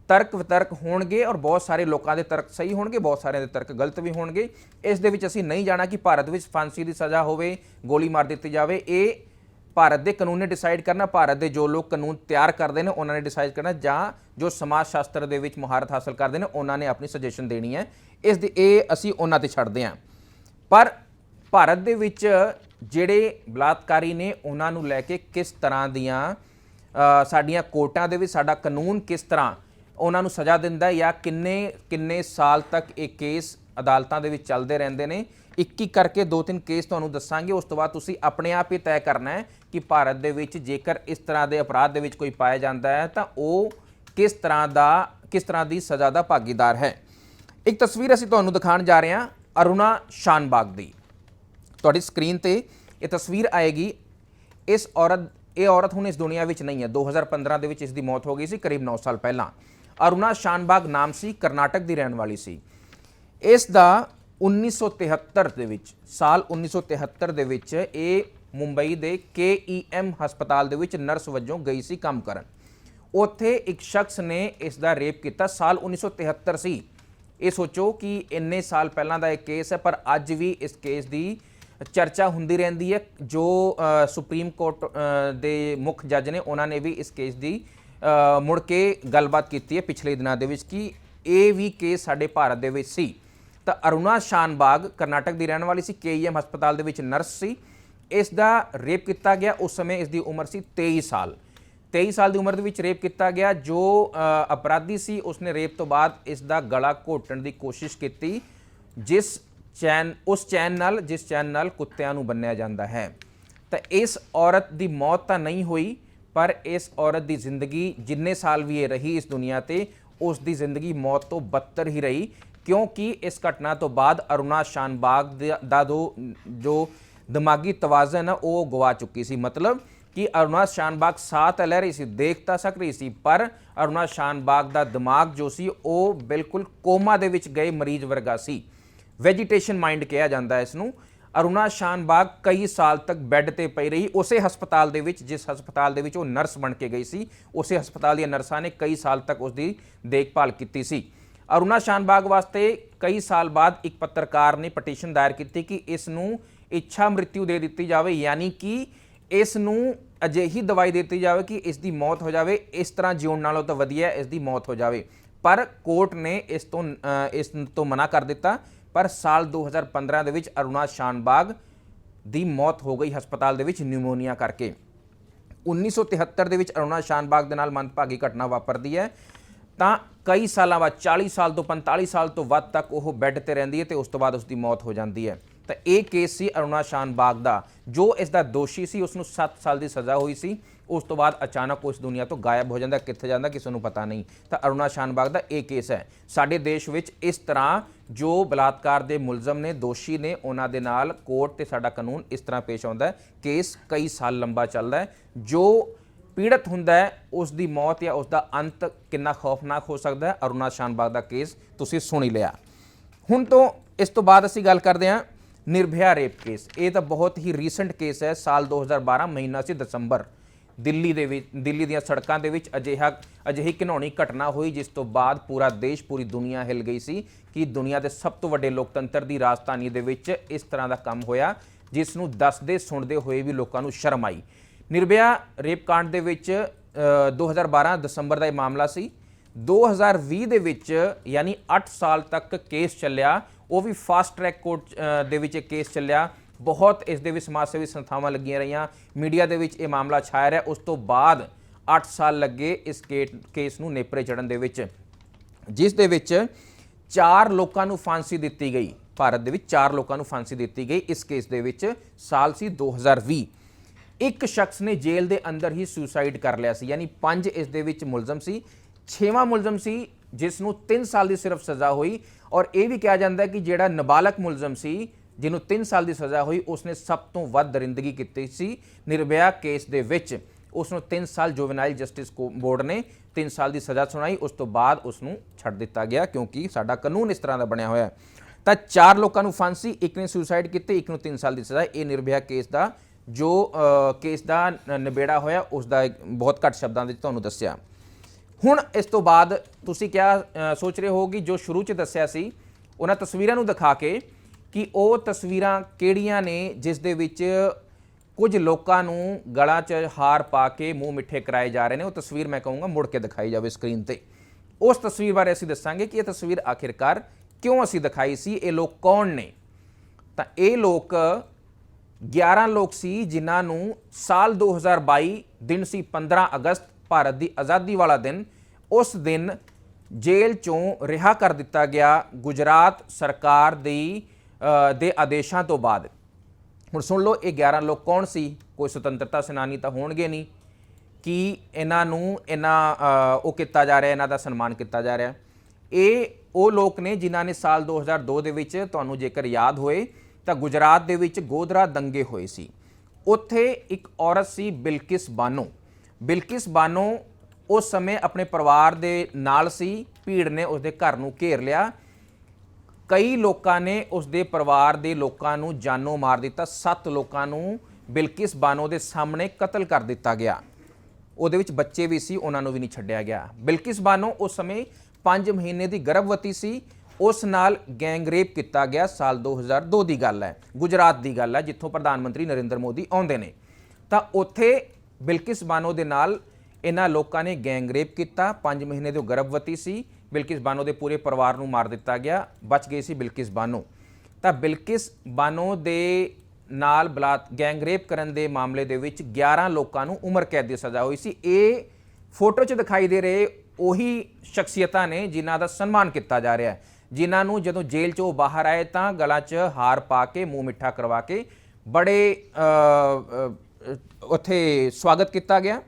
ਤਰਕ ਵਿਤਰਕ ਹੋਣਗੇ ਔਰ ਬਹੁਤ ਸਾਰੇ ਲੋਕਾਂ ਦੇ ਤਰਕ ਸਹੀ ਹੋਣਗੇ, ਬਹੁਤ ਸਾਰਿਆਂ ਦੇ ਤਰਕ ਗਲਤ ਵੀ ਹੋਣਗੇ। ਇਸ ਦੇ ਵਿੱਚ ਅਸੀਂ ਨਹੀਂ ਜਾਣਾ ਕਿ ਭਾਰਤ ਵਿੱਚ ਫਾਂਸੀ ਦੀ ਸਜ਼ਾ ਹੋਵੇ, ਗੋਲੀ ਮਾਰ ਦਿੱਤੀ ਜਾਵੇ। ਇਹ ਭਾਰਤ ਦੇ ਕਾਨੂੰਨ ਨੇ ਡਿਸਾਈਡ ਕਰਨਾ, ਭਾਰਤ ਦੇ ਜੋ ਲੋਕ ਕਾਨੂੰਨ ਤਿਆਰ ਕਰਦੇ ਨੇ, ਉਹਨਾਂ ਨੇ ਡਿਸਾਈਡ ਕਰਨਾ ਜਾਂ ਜੋ ਸਮਾਜ ਸ਼ਾਸਤਰ ਦੇ ਵਿੱਚ ਮੁਹਾਰਤ ਹਾਸਲ ਕਰਦੇ ਨੇ, ਉਹਨਾਂ ਨੇ ਆਪਣੀ ਸੁਜੈਸ਼ਨ ਦੇਣੀ ਹੈ। ਇਸ ਦੇ ਇਹ ਅਸੀਂ ਉਹਨਾਂ ਤੇ ਛੱਡਦੇ ਹਾਂ। ਪਰ ਭਾਰਤ ਦੇ ਵਿੱਚ ਜਿਹੜੇ ਬਲਾਤਕਾਰੀ ਨੇ, ਉਹਨਾਂ ਨੂੰ ਲੈ ਕੇ ਕਿਸ ਤਰ੍ਹਾਂ ਦੀਆਂ ਸਾਡੀਆਂ ਕੋਰਟਾਂ ਦੇ ਵਿੱਚ ਸਾਡਾ ਕਾਨੂੰਨ ਕਿਸ ਤਰ੍ਹਾਂ ਉਹਨਾਂ ਨੂੰ ਸਜ਼ਾ ਦਿੰਦਾ ਹੈ ਜਾਂ ਕਿੰਨੇ ਕਿੰਨੇ ਸਾਲ ਤੱਕ ਇਹ ਕੇਸ ਅਦਾਲਤਾਂ ਦੇ ਵਿੱਚ ਚੱਲਦੇ ਰਹਿੰਦੇ ਨੇ? ਇੱਕ ਇੱਕ ਕਰਕੇ ਦੋ ਤਿੰਨ ਕੇਸ ਤੁਹਾਨੂੰ ਦੱਸਾਂਗੇ। ਉਸ ਤੋਂ ਬਾਅਦ ਤੁਸੀਂ ਆਪਣੇ ਆਪ ਹੀ ਤੈਅ ਕਰਨਾ ਹੈ ਕਿ ਭਾਰਤ ਦੇ ਵਿੱਚ ਜੇਕਰ ਇਸ ਤਰ੍ਹਾਂ ਦੇ ਅਪਰਾਧ ਦੇ ਵਿੱਚ ਕੋਈ ਪਾਇਆ ਜਾਂਦਾ ਹੈ, ਤਾਂ ਉਹ ਕਿਸ ਤਰ੍ਹਾਂ ਦਾ, ਕਿਸ ਤਰ੍ਹਾਂ ਦੀ ਸਜ਼ਾ ਦਾ ਭਾਗੀਦਾਰ ਹੈ। ਇੱਕ ਤਸਵੀਰ ਅਸੀਂ ਤੁਹਾਨੂੰ ਦਿਖਾਉਣ ਜਾ ਰਹੇ ਹਾਂ ਅਰੁਣਾ ਸ਼ਾਨਬਾਗ ਦੀ। ਤੁਹਾਡੀ ਸਕਰੀਨ ਤੇ ਇਹ ਤਸਵੀਰ ਆਏਗੀ। ਇਸ ਔਰਤ, ਇਹ ਔਰਤ ਹੁਣ ਇਸ ਦੁਨੀਆ ਵਿੱਚ ਨਹੀਂ ਹੈ। 2015 ਦੇ ਵਿੱਚ ਇਸ ਦੀ ਮੌਤ ਹੋ ਗਈ ਸੀ, ਕਰੀਬ 9 ਸਾਲ ਪਹਿਲਾਂ। ਅਰੁਣਾ ਸ਼ਾਨਬਾਗ ਨਾਮ ਸੀ, ਕਰਨਾਟਕ ਦੀ ਰਹਿਣ ਵਾਲੀ ਸੀ। ਇਸ ਦਾ 1973 ਦੇ ਵਿੱਚ, ਸਾਲ 1973 ਦੇ ਵਿੱਚ ਇਹ ਮੁੰਬਈ ਦੇ KEM ਹਸਪਤਾਲ ਦੇ ਵਿੱਚ ਨਰਸ ਵਜੋਂ ਗਈ ਸੀ ਕੰਮ ਕਰਨ। ਉੱਥੇ ਇੱਕ ਸ਼ਖਸ ਨੇ ਇਸ ਦਾ ਰੇਪ ਕੀਤਾ, ਸਾਲ 1973 ਸੀ। ਇਹ ਸੋਚੋ ਕਿ ਇੰਨੇ ਸਾਲ ਪਹਿਲਾਂ ਦਾ ਇਹ ਕੇਸ ਹੈ, ਪਰ ਅੱਜ ਵੀ ਇਸ ਕੇਸ ਦੀ ਚਰਚਾ ਹੁੰਦੀ ਰਹਿੰਦੀ ਹੈ, ਜੋ ਸੁਪਰੀਮ ਕੋਰਟ ਦੇ ਮੁੱਖ ਜੱਜ ਨੇ ਉਹਨਾਂ ਨੇ ਵੀ ਇਸ ਕੇਸ ਦੀ ਮੁੜ ਕੇ ਗੱਲਬਾਤ ਕੀਤੀ ਹੈ ਪਿਛਲੇ ਦਿਨਾਂ ਦੇ ਵਿੱਚ ਕਿ ਇਹ ਵੀ ਕੇਸ ਸਾਡੇ ਭਾਰਤ ਦੇ ਵਿੱਚ ਸੀ। ਤਾਂ ਅਰੁਣਾ ਸ਼ਾਨਬਾਗ ਕਰਨਾਟਕ ਦੀ ਰਹਿਣ ਵਾਲੀ ਸੀ ਕੇਈਐਮ ਹਸਪਤਾਲ ਦੇ ਵਿੱਚ ਨਰਸ ਸੀ। ਇਸ ਦਾ ਰੇਪ ਕੀਤਾ ਗਿਆ, ਉਸ ਸਮੇਂ ਇਸ ਦੀ ਉਮਰ ਸੀ 23 ਸਾਲ। 23 ਸਾਲ ਦੀ ਉਮਰ ਦੇ ਵਿੱਚ ਰੇਪ ਕੀਤਾ ਗਿਆ, ਜੋ ਅਪਰਾਧੀ ਸੀ, ਉਸਨੇ ਰੇਪ ਤੋਂ ਬਾਅਦ ਇਸ ਦਾ ਗਲਾ ਘੋਟਣ ਦੀ ਕੋਸ਼ਿਸ਼ ਕੀਤੀ, ਜਿਸ ਚੈਨ, ਉਸ ਚੈਨ ਨਾਲ, ਜਿਸ ਚੈਨ ਨਾਲ ਕੁੱਤਿਆਂ ਨੂੰ ਬੰਨਿਆ ਜਾਂਦਾ ਹੈ। ਤਾਂ ਇਸ ਔਰਤ ਦੀ ਮੌਤ ਤਾਂ ਨਹੀਂ ਹੋਈ, ਪਰ ਇਸ ਔਰਤ ਦੀ ਜ਼ਿੰਦਗੀ ਜਿੰਨੇ ਸਾਲ ਵੀ ਇਹ ਰਹੀ ਇਸ ਦੁਨੀਆ ਤੇ, ਉਸ ਦੀ ਜ਼ਿੰਦਗੀ ਮੌਤ ਤੋਂ ਬੱਤਰ ਹੀ ਰਹੀ, ਕਿਉਂਕਿ ਇਸ ਘਟਨਾ ਤੋਂ ਬਾਅਦ ਅਰੁਣਾ ਸ਼ਾਨਬਾਗ ਦਾ- ਦਾ ਦੋ, ਜੋ ਦਿਮਾਗੀ ਤਵਾਜ਼ਨ ਹੈ ਉਹ ਗਵਾ ਚੁੱਕੀ ਸੀ। ਮਤਲਬ ਕਿ ਅਰੁਣਾ ਸ਼ਾਨਬਾਗ ਸਾਹ ਤਾਂ ਲੈ ਰਹੀ ਸੀ, ਦੇਖ ਤਾਂ ਸਕ ਰਹੀ ਸੀ, ਪਰ ਅਰੁਣਾ ਸ਼ਾਨਬਾਗ ਦਾ ਦਿਮਾਗ ਜੋ ਸੀ, ਉਹ ਬਿਲਕੁਲ ਕੋਮਾ ਦੇ ਵਿੱਚ ਗਏ ਮਰੀਜ਼ ਵਰਗਾ ਸੀ। ਵੈਜੀਟੇਸ਼ਨ ਮਾਈਂਡ ਕਿਹਾ ਜਾਂਦਾ ਹੈ ਇਸ ਨੂੰ ਅਰੁਣਾ ਸ਼ਾਨਬਾਗ ਕਈ ਸਾਲ ਤੱਕ ਬੈੱਡ ਤੇ ਪਈ ਰਹੀ। ਉਸੇ ਹਸਪਤਾਲ ਦੇ ਵਿੱਚ, ਜਿਸ ਹਸਪਤਾਲ ਦੇ ਵਿੱਚ ਉਹ ਨਰਸ ਬਣ ਕੇ ਗਈ ਸੀ, ਉਸੇ ਹਸਪਤਾਲ ਦੀਆਂ ਨਰਸਾਂ ਨੇ ਕਈ ਸਾਲ ਤੱਕ ਉਸ ਦੀ ਦੇਖਭਾਲ ਕੀਤੀ ਸੀ। ਅਰੁਣਾ ਸ਼ਾਨਬਾਗ ਵਾਸਤੇ ਕਈ ਸਾਲ ਬਾਅਦ ਇੱਕ ਪੱਤਰਕਾਰ ਨੇ ਪਟੀਸ਼ਨ ਦਾਇਰ ਕੀਤੀ ਕਿ ਇਸ ਨੂੰ ਇੱਛਾ ਮ੍ਰਿਤਿੂ ਦੇ ਦਿੱਤੀ ਜਾਵੇ, ਯਾਨੀ ਕਿ ਇਸ ਨੂੰ ਅਜਿਹੀ ਦਵਾਈ ਦਿੱਤੀ ਜਾਵੇ ਕਿ ਇਸ ਦੀ ਮੌਤ ਹੋ ਜਾਵੇ। ਇਸ ਤਰ੍ਹਾਂ ਜਿਉਣ ਨਾਲੋਂ ਤਾਂ ਵਧੀਆ ਇਸ ਦੀ ਮੌਤ ਹੋ ਜਾਵੇ। ਪਰ ਕੋਰਟ ਨੇ ਇਸ ਤੋਂ ਇਸ ਤੋਂ ਮਨਾ ਕਰ ਦਿੱਤਾ। ਪਰ ਸਾਲ 2015 ਦੇ ਵਿੱਚ ਅਰੁਣਾ ਸ਼ਾਨਬਾਗ ਦੀ ਮੌਤ ਹੋ ਗਈ ਹਸਪਤਾਲ ਦੇ ਵਿੱਚ ਨਿਊਮੋਨੀਆ ਕਰਕੇ। 1973 ਦੇ ਵਿੱਚ ਅਰੁਣਾ ਸ਼ਾਨਬਾਗ ਦੇ ਨਾਲ ਮੰਦਭਾਗੀ ਘਟਨਾ ਵਾਪਰਦੀ ਹੈ। ਤਾਂ ਕਈ ਸਾਲਾਂ ਬਾਅਦ 40 ਸਾਲ ਤੋਂ 45 ਸਾਲ ਤੋਂ ਵੱਧ ਤੱਕ ਉਹ ਬੈੱਡ ਤੇ ਰਹਿੰਦੀ ਹੈ ਤੇ ਉਸ ਤੋਂ ਬਾਅਦ ਉਸ ਦੀ ਮੌਤ ਹੋ ਜਾਂਦੀ ਹੈ। ਤਾਂ ਇਹ ਕੇਸ ਸੀ ਅਰੁਣਾ ਸ਼ਾਨਬਾਗ ਦਾ, ਜੋ ਇਸ ਦਾ ਦੋਸ਼ੀ ਸੀ ਉਸ ਨੂੰ 7 ਸਾਲ ਦੀ ਸਜ਼ਾ ਹੋਈ ਸੀ। ਉਸ ਤੋਂ ਬਾਅਦ ਅਚਾਨਕ ਉਸ ਦੁਨੀਆ ਤੋਂ ਗਾਇਬ ਹੋ ਜਾਂਦਾ, ਕਿੱਥੇ ਜਾਂਦਾ ਕਿਸੇ ਨੂੰ ਪਤਾ ਨਹੀਂ। ਤਾਂ ਅਰੁਣਾ ਸ਼ਾਨਬਾਗ ਦਾ ਇਹ ਕੇਸ ਹੈ। ਸਾਡੇ ਦੇਸ਼ ਵਿੱਚ ਇਸ ਤਰ੍ਹਾਂ ਜੋ ਬਲਾਤਕਾਰ ਦੇ ਮੁਲਜ਼ਮ ਨੇ, ਦੋਸ਼ੀ ਨੇ, ਉਹਨਾਂ ਦੇ ਨਾਲ ਕੋਰਟ ਤੇ ਸਾਡਾ ਕਾਨੂੰਨ ਇਸ ਤਰ੍ਹਾਂ ਪੇਸ਼ ਆਉਂਦਾ ਹੈ। ਕੇਸ ਕਈ ਸਾਲ ਲੰਬਾ ਚੱਲਦਾ ਹੈ। ਜੋ ਪੀੜਤ ਹੁੰਦਾ ਹੈ, ਉਸ ਦੀ ਮੌਤ ਜਾਂ ਉਸ ਦਾ ਅੰਤ ਕਿੰਨਾ ਖੌਫਨਾਕ ਹੋ ਸਕਦਾ ਹੈ? ਅਰੁਣਾ ਸ਼ਾਨਬਾਗ ਦਾ ਕੇਸ ਤੁਸੀਂ ਸੁਣ ਹੀ ਲਿਆ। ਹੁਣ ਤੋਂ ਇਸ ਤੋਂ ਬਾਅਦ ਅਸੀਂ ਗੱਲ ਕਰਦੇ ਹਾਂ ਨਿਰਭਇਆ ਰੇਪ ਕੇਸ। ਇਹ ਤਾਂ ਬਹੁਤ ਹੀ ਰੀਸੈਂਟ ਕੇਸ ਹੈ, ਸਾਲ 2012 ਮਹੀਨਾ ਸੀ ਦਸੰਬਰ। ਦਿੱਲੀ ਦੇ ਵਿੱਚ ਦਿੱਲੀ ਦੀਆਂ ਸੜਕਾਂ ਦੇ ਵਿੱਚ ਅਜਿਹਾ ਅਜਿਹੀ ਘਿਨੌਣੀ ਘਟਨਾ ਹੋਈ ਜਿਸ ਤੋਂ ਬਾਅਦ ਪੂਰਾ ਦੇਸ਼ ਪੂਰੀ ਦੁਨੀਆ ਹਿਲ ਗਈ ਸੀ ਕਿ ਦੁਨੀਆ ਦੇ ਸਭ ਤੋਂ ਵੱਡੇ ਲੋਕਤੰਤਰ ਦੀ ਰਾਜਧਾਨੀ ਦੇ ਵਿੱਚ ਇਸ ਤਰ੍ਹਾਂ ਦਾ ਕੰਮ ਹੋਇਆ ਜਿਸ ਨੂੰ ਦੱਸਦੇ ਸੁਣਦੇ ਹੋਏ ਵੀ ਲੋਕਾਂ ਨੂੰ ਸ਼ਰਮ ਆਈ। ਨਿਰਭਇਆ ਰੇਪ ਕਾਂਡ ਦੇ ਵਿੱਚ ਅ, 2012 ਦਸੰਬਰ ਦਾ ਇਹ ਮਾਮਲਾ ਸੀ। 2020 ਦੇ ਵਿੱਚ ਯਾਨੀ 8 ਸਾਲ ਤੱਕ ਕੇਸ ਚੱਲਿਆ ਉਹ ਵੀ ਫਾਸਟ ਟਰੈਕ ਕੋਰਟ ਅ, ਦੇ ਵਿੱਚ ਇਹ ਕੇਸ ਚੱਲਿਆ। ਬਹੁਤ ਇਸ ਦੇ ਵਿੱਚ ਸਮਾਜ ਸੇਵੀ ਸੰਸਥਾਵਾਂ ਲੱਗੀਆਂ ਰਹੀਆਂ। ਮੀਡੀਆ ਦੇ ਵਿੱਚ ਇਹ ਮਾਮਲਾ ਛਾਇਆ ਰਿਹਾ। ਉਸ ਤੋਂ ਬਾਅਦ 8 ਸਾਲ ਲੱਗੇ ਇਸ ਕੇਸ ਨੂੰ ਨੇਪਰੇ ਚੜਨ ਦੇ ਵਿੱਚ। ਜਿਸ ਦੇ ਵਿੱਚ ਚਾਰ ਲੋਕਾਂ ਨੂੰ ਫਾਂਸੀ ਦਿੱਤੀ ਗਈ। ਭਾਰਤ ਦੇ ਵਿੱਚ ਚਾਰ ਲੋਕਾਂ ਨੂੰ ਫਾਂਸੀ ਦਿੱਤੀ ਗਈ। ਇਸ ਕੇਸ ਦੇ ਵਿੱਚ ਸਾਲ ਸੀ 2020 ਇੱਕ ਸ਼ਖਸ ਨੇ ਜੇਲ੍ਹ ਦੇ ਅੰਦਰ ਹੀ ਸੁਸਾਈਡ ਕਰ ਲਿਆ ਸੀ। ਯਾਨੀ ਪੰਜ ਇਸ ਦੇ ਵਿੱਚ ਮੁਲਜ਼ਮ ਸੀ। ਛੇਵਾਂ ਮੁਲਜ਼ਮ ਸੀ, ਜਿਸ ਨੂੰ 3 ਸਾਲ ਦੀ ਸਿਰਫ ਸਜ਼ਾ ਹੋਈ। ਔਰ ਇਹ ਵੀ ਕਿਹਾ ਜਾਂਦਾ ਹੈ ਕਿ ਜਿਹੜਾ ਨਾਬਾਲਗ ਮੁਲਜ਼ਮ ਸੀ ਜਿਹਨੂੰ 3 ਸਾਲ ਦੀ ਸਜ਼ਾ ਹੋਈ, ਉਸਨੇ ਸਭ ਤੋਂ ਵੱਧ ਦਰਿੰਦਗੀ ਕੀਤੀ ਸੀ। ਨਿਰਭਇਆ ਕੇਸ ਦੇ ਵਿੱਚ ਉਸ ਨੂੰ 3 ਸਾਲ ਜੁਵੈਨਾਈਲ ਜਸਟਿਸ ਬੋਰਡ ਨੇ 3 ਸਾਲ ਦੀ ਸਜ਼ਾ ਸੁਣਾਈ। ਉਸ ਤੋਂ ਬਾਅਦ ਉਸ ਨੂੰ ਛੱਡ ਦਿੱਤਾ ਗਿਆ ਕਿਉਂਕਿ ਸਾਡਾ ਕਾਨੂੰਨ ਇਸ ਤਰ੍ਹਾਂ ਦਾ ਬਣਿਆ ਹੋਇਆ ਹੈ। ਤਾਂ ਚਾਰ ਲੋਕਾਂ ਨੂੰ ਫਾਂਸੀ, ਇੱਕ ਨੇ ਸੁਸਾਈਡ ਕੀਤੀ, ਇੱਕ ਨੂੰ 3 ਸਾਲ ਦੀ ਸਜ਼ਾ। ਇਹ ਨਿਰਭਇਆ ਕੇਸ ਦਾ ਜੋ ਕੇਸ ਦਾ ਨ- ਨਿਬੇੜਾ ਹੋਇਆ, ਉਸ ਦਾ ਬਹੁਤ ਘੱਟ ਸ਼ਬਦਾਂ ਵਿੱਚ ਤੁਹਾਨੂੰ ਦੱਸਿਆ। ਹੁਣ ਇਸ ਤੋਂ ਬਾਅਦ ਤੁਸੀਂ ਕਿਆ ਸੋਚ ਰਹੇ ਹੋ ਕਿ ਜੋ ਸ਼ੁਰੂ 'ਚ ਦੱਸਿਆ ਸੀ, ਉਹਨਾਂ ਤਸਵੀਰਾਂ ਨੂੰ ਦਿਖਾ ਕੇ ਕਿ ਉਹ ਤਸਵੀਰਾਂ ਕਿਹੜੀਆਂ ਨੇ ਜਿਸ ਦੇ ਵਿੱਚ ਕੁਝ ਲੋਕਾਂ ਨੂੰ ਗਲਾਂ 'ਚ ਹਾਰ ਪਾ ਕੇ ਮੂੰਹ ਮਿੱਠੇ ਕਰਾਏ ਜਾ ਰਹੇ ਨੇ। ਉਹ ਤਸਵੀਰ ਮੈਂ ਕਹੂੰਗਾ ਮੁੜ ਕੇ ਦਿਖਾਈ ਜਾਵੇ ਸਕਰੀਨ ਤੇ। ਉਸ ਤਸਵੀਰ ਬਾਰੇ ਅਸੀਂ ਦੱਸਾਂਗੇ ਕਿ ਇਹ ਤਸਵੀਰ ਆਖਿਰਕਾਰ ਕਿਉਂ ਅਸੀਂ ਦਿਖਾਈ ਸੀ, ਇਹ ਲੋਕ ਕੌਣ ਨੇ? ਤਾਂ ਇਹ ਲੋਕ 11 ਲੋਕ ਸੀ ਜਿਨ੍ਹਾਂ ਨੂੰ ਸਾਲ 2022 ਦਿਨ ਸੀ 15 ਅਗਸਤ, ਭਾਰਤ ਦੀ ਆਜ਼ਾਦੀ ਵਾਲਾ ਦਿਨ। ਉਸ ਦਿਨ ਜੇਲ੍ਹ ਚੋਂ ਰਿਹਾ ਕਰ ਦਿੱਤਾ ਗਿਆ ਗੁਜਰਾਤ ਸਰਕਾਰ ਦੀ ਦੇ ਆਦੇਸ਼ਾਂ ਤੋਂ ਬਾਅਦ। ਹੁਣ ਸੁਣ ਲਓ, ਇਹ 11 ਲੋਕ ਕੌਣ ਸੀ? ਕੋਈ ਸੁਤੰਤਰਤਾ ਸੈਨਾਨੀ ਤਾਂ ਹੋਣਗੇ ਨਹੀਂ। ਕਿ ਇਹਨਾਂ ਨੂੰ ਇਹਨਾਂ ਉਹ ਕੀਤਾ ਜਾ ਰਿਹਾ, ਇਹਨਾਂ ਦਾ ਸਨਮਾਨ ਕੀਤਾ ਜਾ ਰਿਹਾ। ਇਹ ਉਹ ਲੋਕ ਨੇ ਜਿਨ੍ਹਾਂ ਨੇ ਸਾਲ 2002 ਦੇ ਵਿੱਚ ਤੁਹਾਨੂੰ ਜੇਕਰ ਯਾਦ ਹੋਏ, ਤਾਂ ਗੁਜਰਾਤ ਦੇ ਵਿੱਚ ਗੋਧਰਾ ਦੰਗੇ ਹੋਏ ਸੀ। ਉੱਥੇ ਇੱਕ ਔਰਤ ਸੀ ਬਿਲਕਿਸ ਬਾਨੋ। ਬਿਲਕਿਸ ਬਾਨੋ ਉਸ ਸਮੇਂ ਆਪਣੇ ਪਰਿਵਾਰ ਦੇ ਨਾਲ ਸੀ, ਭੀੜ ਨੇ ਉਸਦੇ ਘਰ ਨੂੰ ਘੇਰ ਲਿਆ। ਕਈ ਲੋਕਾਂ ਨੇ ਉਸ ਦੇ ਪਰਿਵਾਰ ਦੇ ਲੋਕਾਂ ਨੂੰ ਜਾਨੋਂ ਮਾਰ ਦਿੱਤਾ। ਸੱਤ ਲੋਕਾਂ ਨੂੰ ਬਿਲਕਿਸ ਬਾਨੋ ਦੇ ਸਾਹਮਣੇ ਕਤਲ ਕਰ ਦਿੱਤਾ ਗਿਆ। ਉਹਦੇ ਵਿੱਚ ਬੱਚੇ ਵੀ ਸੀ, ਉਹਨਾਂ ਨੂੰ ਵੀ ਨਹੀਂ ਛੱਡਿਆ ਗਿਆ। ਬਿਲਕਿਸ ਬਾਨੋ ਉਸ ਸਮੇਂ 5 ਮਹੀਨੇ ਦੀ ਗਰਭਵਤੀ ਸੀ। ਉਸ ਨਾਲ ਗੈਂਗ ਰੇਪ ਕੀਤਾ ਗਿਆ, ਸਾਲ 2002 ਦੀ ਗੱਲ ਹੈ। ਗੁਜਰਾਤ ਦੀ ਗੱਲ ਹੈ, ਜਿੱਥੋਂ ਪ੍ਰਧਾਨ ਮੰਤਰੀ ਨਰਿੰਦਰ ਮੋਦੀ ਆਉਂਦੇ ਨੇ। ਤਾਂ ਉੱਥੇ ਬਿਲਕਿਸ ਬਾਨੋ ਦੇ ਨਾਲ ਇਹਨਾਂ ਲੋਕਾਂ ਨੇ ਗੈਂਗ ਰੇਪ ਕੀਤਾ। 5 ਮਹੀਨੇ ਦੀ ਗਰਭਵਤੀ ਸੀ। ਬਿਲਕਿਸ ਬਾਨੋ ਦੇ ਪੂਰੇ ਪਰਿਵਾਰ ਨੂੰ ਮਾਰ ਦਿੱਤਾ ਗਿਆ। ਬਚ ਗਈ ਸੀ ਬਿਲਕਿਸ ਬਾਨੋ ਤਾਂ ਬਿਲਕਿਸ ਬਾਨੋ ਦੇ ਨਾਲ ਬਲਾਤ ਗੈਂਗ ਰੇਪ ਕਰਨ ਦੇ ਮਾਮਲੇ ਦੇ ਵਿੱਚ 11 ਲੋਕਾਂ ਨੂੰ ਉਮਰ ਕੈਦ ਦੀ ਸਜ਼ਾ ਹੋਈ ਸੀ। ਇਹ ਫੋਟੋ 'ਚ ਦਿਖਾਈ ਦੇ ਰਹੇ ਉਹੀ ਸ਼ਖਸੀਅਤਾਂ ਨੇ ਜਿਨ੍ਹਾਂ ਦਾ ਸਨਮਾਨ ਕੀਤਾ ਜਾ ਰਿਹਾ ਹੈ। ਜਿਨ੍ਹਾਂ ਨੂੰ ਜਦੋਂ ਜੇਲ੍ਹ ਚੋਂ ਬਾਹਰ ਆਏ ਤਾਂ ਗਲਾਂ 'ਚ ਹਾਰ ਪਾ ਕੇ, ਮੂੰਹ ਮਿੱਠਾ ਕਰਵਾ ਕੇ ਬੜੇ ਉੱਥੇ ਸਵਾਗਤ ਕੀਤਾ ਗਿਆ।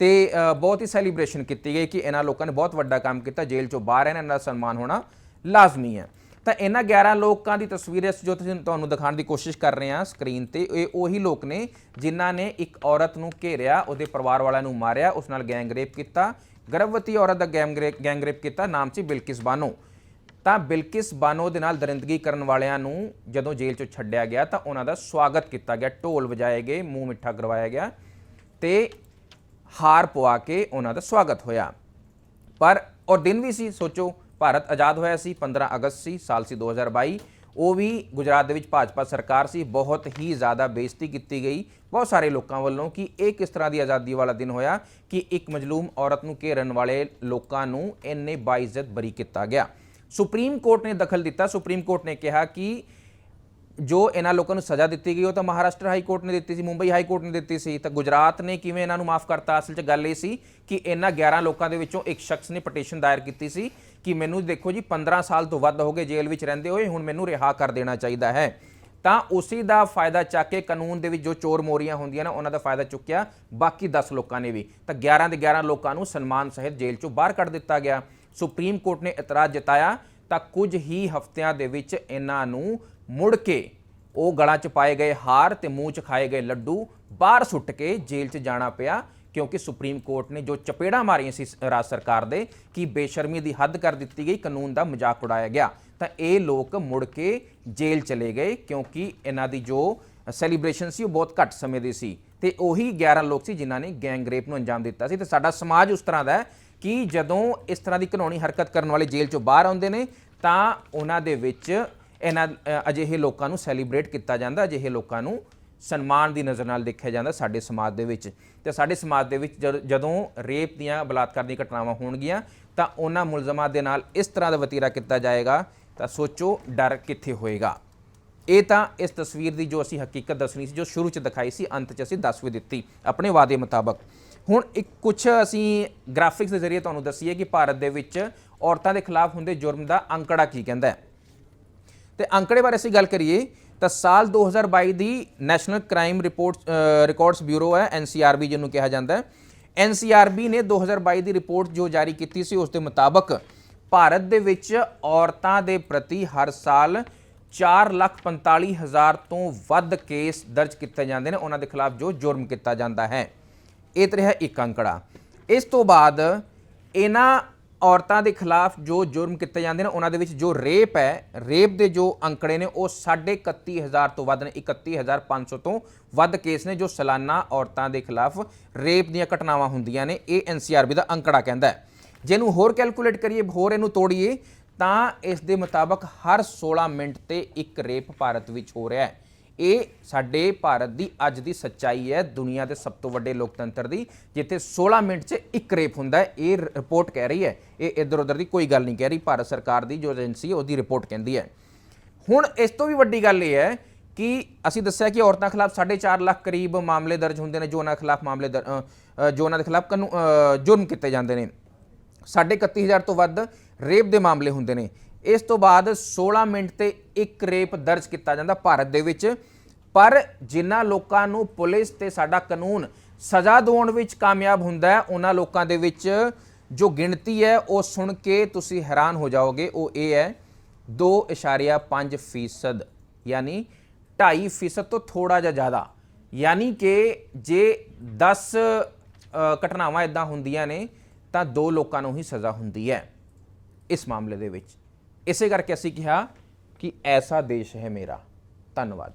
ਤੇ ਬਹੁਤ ਹੀ ਸੈਲੀਬ੍ਰੇਸ਼ਨ ਕੀਤੀ ਗਈ ਕਿ ਇਹਨਾਂ ਲੋਕਾਂ ਨੇ ਬਹੁਤ ਵੱਡਾ ਕੰਮ ਕੀਤਾ, ਜੇਲ੍ਹ ਚੋਂ ਬਾਹਰ ਆਏ ਇਹਨਾਂ ਦਾ ਸਨਮਾਨ ਹੋਣਾ ਲਾਜ਼ਮੀ ਹੈ। ਤਾਂ ਇਹਨਾਂ 11 ਲੋਕਾਂ ਦੀ ਤਸਵੀਰ ਇਸ ਜੋ ਤੁਸੀਂ ਤੁਹਾਨੂੰ ਦਿਖਾਉਣ ਦੀ ਕੋਸ਼ਿਸ਼ ਕਰ ਰਹੇ ਹਾਂ ਸਕਰੀਨ ਤੇ, ਇਹ ਉਹੀ ਲੋਕ ਨੇ ਜਿਨ੍ਹਾਂ ਨੇ ਇੱਕ ਔਰਤ ਨੂੰ ਘੇਰਿਆ, ਉਹਦੇ ਪਰਿਵਾਰ ਵਾਲਿਆਂ ਨੂੰ ਮਾਰਿਆ, ਉਸ ਨਾਲ ਗੈਂਗ ਰੇਪ ਕੀਤਾ, ਗਰਭਵਤੀ ਔਰਤ ਦਾ ਗੈਂਗ ਰੇਪ ਗੈਂਗ ਰੇਪ ਕੀਤਾ, ਨਾਮ ਸੀ ਬਿਲਕਿਸ ਬਾਨੋ। ਤਾਂ ਬਿਲਕਿਸ ਬਾਨੋ ਦੇ ਨਾਲ ਦਰਿੰਦਗੀ ਕਰਨ ਵਾਲਿਆਂ ਨੂੰ ਜਦੋਂ ਜੇਲ੍ਹ ਚੋਂ ਛੱਡਿਆ ਗਿਆ ਤਾਂ ਉਹਨਾਂ ਦਾ ਸਵਾਗਤ ਕੀਤਾ ਗਿਆ, ਢੋਲ ਵਜਾਏ ਗਏ, ਮੂੰਹ ਮਿੱਠਾ ਕਰਵਾਇਆ ਗਿਆ ਤੇ ਹਾਰ ਪਵਾ ਕੇ ਉਹਨਾਂ ਦਾ ਸਵਾਗਤ ਹੋਇਆ। ਪਰ ਔਰ ਦਿਨ ਵੀ ਸੀ, ਸੋਚੋ, ਭਾਰਤ ਆਜ਼ਾਦ ਹੋਇਆ ਸੀ 15 ਅਗਸਤ ਸੀ, ਸਾਲ ਸੀ 2022 ਉਹ ਵੀ ਗੁਜਰਾਤ ਦੇ ਵਿੱਚ ਭਾਜਪਾ ਸਰਕਾਰ ਸੀ, ਬਹੁਤ ਹੀ ਜ਼ਿਆਦਾ ਬੇਇੱਜ਼ਤੀ ਕੀਤੀ ਗਈ। ਬਹੁਤ ਸਾਰੇ ਲੋਕਾਂ ਵੱਲੋਂ ਕਿ ਇਹ ਕਿਸ ਤਰ੍ਹਾਂ ਦੀ ਆਜ਼ਾਦੀ ਵਾਲਾ ਦਿਨ ਹੋਇਆ ਕਿ ਇੱਕ ਮਜਲੂਮ ਔਰਤ ਨੂੰ ਘੇਰਨ ਵਾਲੇ ਲੋਕਾਂ ਨੂੰ ਇੰਨੇ ਬਾਇਜ਼ਤ ਬਰੀ ਕੀਤਾ ਗਿਆ। ਸੁਪਰੀਮ ਕੋਰਟ ਨੇ ਦਖਲ ਦਿੱਤਾ। ਸੁਪਰੀਮ ਕੋਰਟ ਨੇ ਕਿਹਾ ਕਿ ਜੋ ਇਹਨਾਂ ਲੋਕਾਂ ਨੂੰ ਸਜ਼ਾ ਦਿੱਤੀ ਗਈ, ਉਹ ਤਾਂ ਮਹਾਰਾਸ਼ਟਰ ਹਾਈ ਕੋਰਟ ਨੇ ਦਿੱਤੀ ਸੀ, ਮੁੰਬਈ ਹਾਈ ਕੋਰਟ ਨੇ ਦਿੱਤੀ ਸੀ। ਤਾਂ ਗੁਜਰਾਤ ਨੇ ਕਿਵੇਂ ਇਹਨਾਂ ਨੂੰ ਮਾਫ ਕਰਤਾ? ਅਸਲ 'ਚ ਗੱਲ ਇਹ ਸੀ ਕਿ ਇਹਨਾਂ 11 ਲੋਕਾਂ ਦੇ ਵਿੱਚੋਂ ਇੱਕ ਸ਼ਖਸ ਨੇ ਪਟੀਸ਼ਨ ਦਾਇਰ ਕੀਤੀ ਸੀ ਕਿ ਮੈਨੂੰ ਦੇਖੋ ਜੀ 15 ਸਾਲ ਤੋਂ ਵੱਧ ਹੋ ਗਏ ਜੇਲ੍ਹ ਵਿੱਚ ਰਹਿੰਦੇ ਹੋਏ, ਹੁਣ ਮੈਨੂੰ ਰਿਹਾ ਕਰ ਦੇਣਾ ਚਾਹੀਦਾ ਹੈ। ਤਾਂ ਉਸੇ ਦਾ ਫਾਇਦਾ ਚੱਕ ਕੇ ਕਾਨੂੰਨ ਦੇ ਵਿੱਚ ਜੋ ਚੋਰ ਮੋਰੀਆਂ ਹੁੰਦੀਆਂ ਨਾ, ਉਹਨਾਂ ਦਾ ਫਾਇਦਾ ਚੁੱਕਿਆ, ਬਾਕੀ 10 ਲੋਕਾਂ ਨੇ ਵੀ। ਤਾਂ 11 ਦੇ 11 ਲੋਕਾਂ ਨੂੰ ਸਨਮਾਨ ਸਹਿਤ ਜੇਲ੍ਹ ਚੋਂ ਬਾਹਰ ਕੱਢ ਦਿੱਤਾ ਗਿਆ। ਸੁਪਰੀਮ ਕੋਰਟ ਨੇ ਇਤਰਾਜ਼ ਜਤਾਇਆ, ਤਾਂ ਕੁਝ ਹੀ ਹਫ਼ਤਿਆਂ ਦੇ ਵਿੱਚ ਇਹਨਾਂ ਨੂੰ ਮੁੜ ਕੇ ਉਹ ਗਲਾਂ 'ਚ ਪਾਏ ਗਏ ਹਾਰ ਤੇ ਮੂੰਹ 'ਚ ਖਾਏ ਗਏ ਲੱਡੂ ਬਾਹਰ ਸੁੱਟ ਕੇ ਜੇਲ੍ਹ 'ਚ ਜਾਣਾ ਪਿਆ, ਕਿਉਂਕਿ ਸੁਪਰੀਮ ਕੋਰਟ ਨੇ ਜੋ ਚਪੇੜਾਂ ਮਾਰੀਆਂ ਸੀ ਰਾਜ ਸਰਕਾਰ ਦੇ ਕਿ ਬੇਸ਼ਰਮੀ ਦੀ ਹੱਦ ਕਰ ਦਿੱਤੀ ਗਈ, ਕਾਨੂੰਨ ਦਾ ਮਜ਼ਾਕ ਉਡਾਇਆ ਗਿਆ, ਤਾਂ ਇਹ ਲੋਕ ਮੁੜ ਕੇ ਜੇਲ੍ਹ ਚਲੇ ਗਏ, ਕਿਉਂਕਿ ਇਹਨਾਂ ਦੀ ਜੋ ਸੈਲੀਬ੍ਰੇਸ਼ਨ ਸੀ ਉਹ ਬਹੁਤ ਘੱਟ ਸਮੇਂ ਦੀ ਸੀ ਤੇ ਉਹੀ 11 ਲੋਕ ਸੀ ਜਿਨ੍ਹਾਂ ਨੇ ਗੈਂਗ ਰੇਪ ਨੂੰ ਅੰਜਾਮ ਦਿੱਤਾ ਸੀ ਤੇ ਸਾਡਾ ਸਮਾਜ ਉਸ ਤਰ੍ਹਾਂ ਦਾ ਹੈ ਕਿ ਜਦੋਂ ਇਸ ਤਰ੍ਹਾਂ ਦੀ ਘਿਨੌਣੀ ਹਰਕਤ ਕਰਨ ਵਾਲੇ ਜੇਲ੍ਹ ਚੋਂ ਬਾਹਰ ਆਉਂਦੇ ਨੇ, ਤਾਂ ਉਹਨਾਂ ਦੇ ਵਿੱਚ ਇਹਨਾਂ ਅਜਿਹੇ ਲੋਕਾਂ ਨੂੰ ਸੈਲੀਬ੍ਰੇਟ ਕੀਤਾ ਜਾਂਦਾ, ਅਜਿਹੇ ਲੋਕਾਂ ਨੂੰ ਸਨਮਾਨ ਦੀ ਨਜ਼ਰ ਨਾਲ ਦੇਖਿਆ ਜਾਂਦਾ ਸਾਡੇ ਸਮਾਜ ਦੇ ਵਿੱਚ। ਤੇ ਸਾਡੇ ਸਮਾਜ ਦੇ ਵਿੱਚ ਜਦ- ਜਦੋਂ ਰੇਪ ਦੀਆਂ ਬਲਾਤਕਾਰ ਦੀਆਂ ਘਟਨਾਵਾਂ ਹੋਣਗੀਆਂ, ਤਾਂ ਉਹਨਾਂ ਮੁਲਜ਼ਮਾਂ ਦੇ ਨਾਲ ਇਸ ਤਰ੍ਹਾਂ ਦਾ ਵਤੀਰਾ ਕੀਤਾ ਜਾਏਗਾ, ਤਾਂ ਸੋਚੋ ਡਰ ਕਿੱਥੇ ਹੋਏਗਾ। ਇਹ ਤਾਂ ਇਸ ਤਸਵੀਰ ਦੀ ਜੋ ਅਸੀਂ ਹਕੀਕਤ ਦੱਸਣੀ ਸੀ, ਜੋ ਸ਼ੁਰੂ ਚ ਦਿਖਾਈ ਸੀ, ਅੰਤ ਚ ਅਸੀਂ ਦੱਸ ਵੀ ਦਿੱਤੀ ਆਪਣੇ ਵਾਅਦੇ ਮੁਤਾਬਕ। ਹੁਣ ਇੱਕ ਕੁਝ ਅਸੀਂ ਗ੍ਰਾਫਿਕਸ ਦੇ ਜ਼ਰੀਏ ਤੁਹਾਨੂੰ ਦੱਸੀਏ ਕਿ ਭਾਰਤ ਦੇ ਵਿੱਚ ਔਰਤਾਂ ਦੇ ਖਿਲਾਫ ਹੁੰਦੇ ਜੁਰਮ ਦਾ ਅੰਕੜਾ ਕੀ ਕਹਿੰਦਾ ਹੈ। ਤੇ ਅੰਕੜੇ ਬਾਰੇ ਅਸੀਂ ਗੱਲ ਕਰੀਏ ਤਾਂ ਸਾਲ 2022 ਦੀ national crime report records bureau ਹੈ ਐਨਸੀਆਰਬੀ ਜਿਹਨੂੰ ਕਿਹਾ ਜਾਂਦਾ ਹੈ। ਐਨਸੀਆਰਬੀ ਨੇ 2022 ਦੀ ਰਿਪੋਰਟ ਜੋ ਜਾਰੀ ਕੀਤੀ ਸੀ, ਉਸ ਦੇ ਮੁਤਾਬਕ ਭਾਰਤ ਦੇ ਵਿੱਚ ਔਰਤਾਂ ਦੇ ਪ੍ਰਤੀ ਹਰ ਸਾਲ 445000 ਤੋਂ ਵੱਧ ਕੇਸ ਦਰਜ ਕੀਤੇ ਜਾਂਦੇ ਨੇ। ਉਹਨਾਂ ਦੇ ਖਿਲਾਫ ਜੋ ਜੁਰਮ ਕੀਤਾ ਜਾਂਦਾ ਹੈ। ਇਹ ਤਾਂ ਰਿਹਾ ਇੱਕ ਅੰਕੜਾ। ਇਸ ਤੋਂ ਬਾਅਦ ਇਹਨਾਂ ਔਰਤਾਂ ਦੇ ਖਿਲਾਫ ਜੋ ਜੁਰਮ ਕੀਤੇ ਜਾਂਦੇ ਨੇ, ਉਹਨਾਂ ਦੇ ਵਿੱਚ ਜੋ ਰੇਪ ਹੈ, ਰੇਪ ਦੇ ਜੋ ਅੰਕੜੇ ਨੇ, ਉਹ 31500 ਤੋਂ ਵੱਧ ਨੇ 31500 ਤੋਂ ਵੱਧ ਕੇਸ ਨੇ, ਜੋ ਸਾਲਾਨਾ ਔਰਤਾਂ ਦੇ ਖਿਲਾਫ ਰੇਪ ਦੀਆਂ ਘਟਨਾਵਾਂ ਹੁੰਦੀਆਂ ਨੇ, ਇਹ ਐਨਸੀਆਰਬੀ ਦਾ ਅੰਕੜਾ ਕਹਿੰਦਾ ਹੈ। ਜਿਹਨੂੰ ਹੋਰ ਕੈਲਕੂਲੇਟ ਕਰੀਏ, ਹੋਰ ਇਹਨੂੰ ਤੋੜੀਏ, ਤਾਂ ਇਸ ਦੇ ਮੁਤਾਬਕ ਹਰ 16 ਮਿੰਟ ਤੇ ਇੱਕ ਰੇਪ ਭਾਰਤ ਵਿੱਚ ਹੋ ਰਿਹਾ ਹੈ। ਇਹ ਸਾਡੇ ਭਾਰਤ ਦੀ ਅੱਜ ਦੀ ਸੱਚਾਈ ਹੈ, ਦੁਨੀਆ ਦੇ ਸਭ ਤੋਂ ਵੱਡੇ ਲੋਕਤੰਤਰ ਦੀ, ਜਿੱਥੇ 16 ਮਿੰਟ 'ਚ ਇੱਕ ਰੇਪ ਹੁੰਦਾ ਹੈ, ਇਹ ਰਿਪੋਰਟ ਕਹਿ ਰਹੀ ਹੈ। ਇਹ ਇੱਧਰ ਉੱਧਰ ਦੀ ਕੋਈ ਗੱਲ ਨਹੀਂ ਕਹਿ ਰਹੀ, ਭਾਰਤ ਸਰਕਾਰ ਦੀ ਜੋ ਏਜੰਸੀ ਹੈ, ਉਹਦੀ ਰਿਪੋਰਟ ਕਹਿੰਦੀ ਹੈ। ਹੁਣ ਇਸ ਤੋਂ ਵੀ ਵੱਡੀ ਗੱਲ ਇਹ ਹੈ ਕਿ ਅਸੀਂ ਦੱਸਿਆ ਕਿ ਔਰਤਾਂ ਖਿਲਾਫ 4.5 ਲੱਖ ਕਰੀਬ ਮਾਮਲੇ ਦਰਜ ਹੁੰਦੇ ਨੇ, ਜੋ ਉਹਨਾਂ ਖਿਲਾਫ ਮਾਮਲੇ ਦਰ- ਜੋ ਉਹਨਾਂ ਦੇ ਖਿਲਾਫ ਕਾਨੂੰ- ਜੁਰਮ ਕੀਤੇ ਜਾਂਦੇ ਨੇ। ਸਾਢੇ 31000 ਤੋਂ ਵੱਧ ਰੇਪ ਦੇ ਮਾਮਲੇ ਹੁੰਦੇ ਨੇ। ਇਸ ਤੋਂ ਬਾਅਦ 16 ਮਿੰਟ ਤੇ ਇੱਕ ਰੇਪ ਦਰਜ ਕੀਤਾ ਜਾਂਦਾ ਭਾਰਤ ਦੇ ਵਿੱਚ। ਪਰ ਜਿਨ੍ਹਾਂ ਲੋਕਾਂ ਨੂੰ ਪੁਲਿਸ ਤੇ ਸਾਡਾ ਕਾਨੂੰਨ ਸਜ਼ਾ ਦਿਵਾਉਣ ਵਿੱਚ ਕਾਮਯਾਬ ਹੁੰਦਾ ਹੈ, ਉਹਨਾਂ ਲੋਕਾਂ ਦੇ ਵਿੱਚ ਜੋ ਗਿਣਤੀ ਹੈ, ਉਹ ਸੁਣ ਕੇ ਤੁਸੀਂ ਹੈਰਾਨ ਹੋ ਜਾਓਗੇ। ਉਹ ਇਹ ਹੈ 2.5 ਫੀਸਦ, ਯਾਨੀ 2.5 ਫੀਸਦ ਤੋਂ ਥੋੜਾ ਜਿਹਾ ਜ਼ਿਆਦਾ। ਯਾਨੀ ਕਿ ਜੇ 10 ਘਟਨਾਵਾਂ ਇਦਾਂ ਹੁੰਦੀਆਂ ਨੇ, ਤਾਂ ਦੋ ਲੋਕਾਂ ਨੂੰ ਹੀ ਸਜ਼ਾ ਹੁੰਦੀ ਹੈ ਇਸ ਮਾਮਲੇ ਦੇ ਵਿੱਚ। ਇਸੇ ਕਰਕੇ ਅਸੀਂ ਕਿਹਾ ਕਿ ਐਸਾ ਦੇਸ਼ ਹੈ ਮੇਰਾ। ਧੰਨਵਾਦ।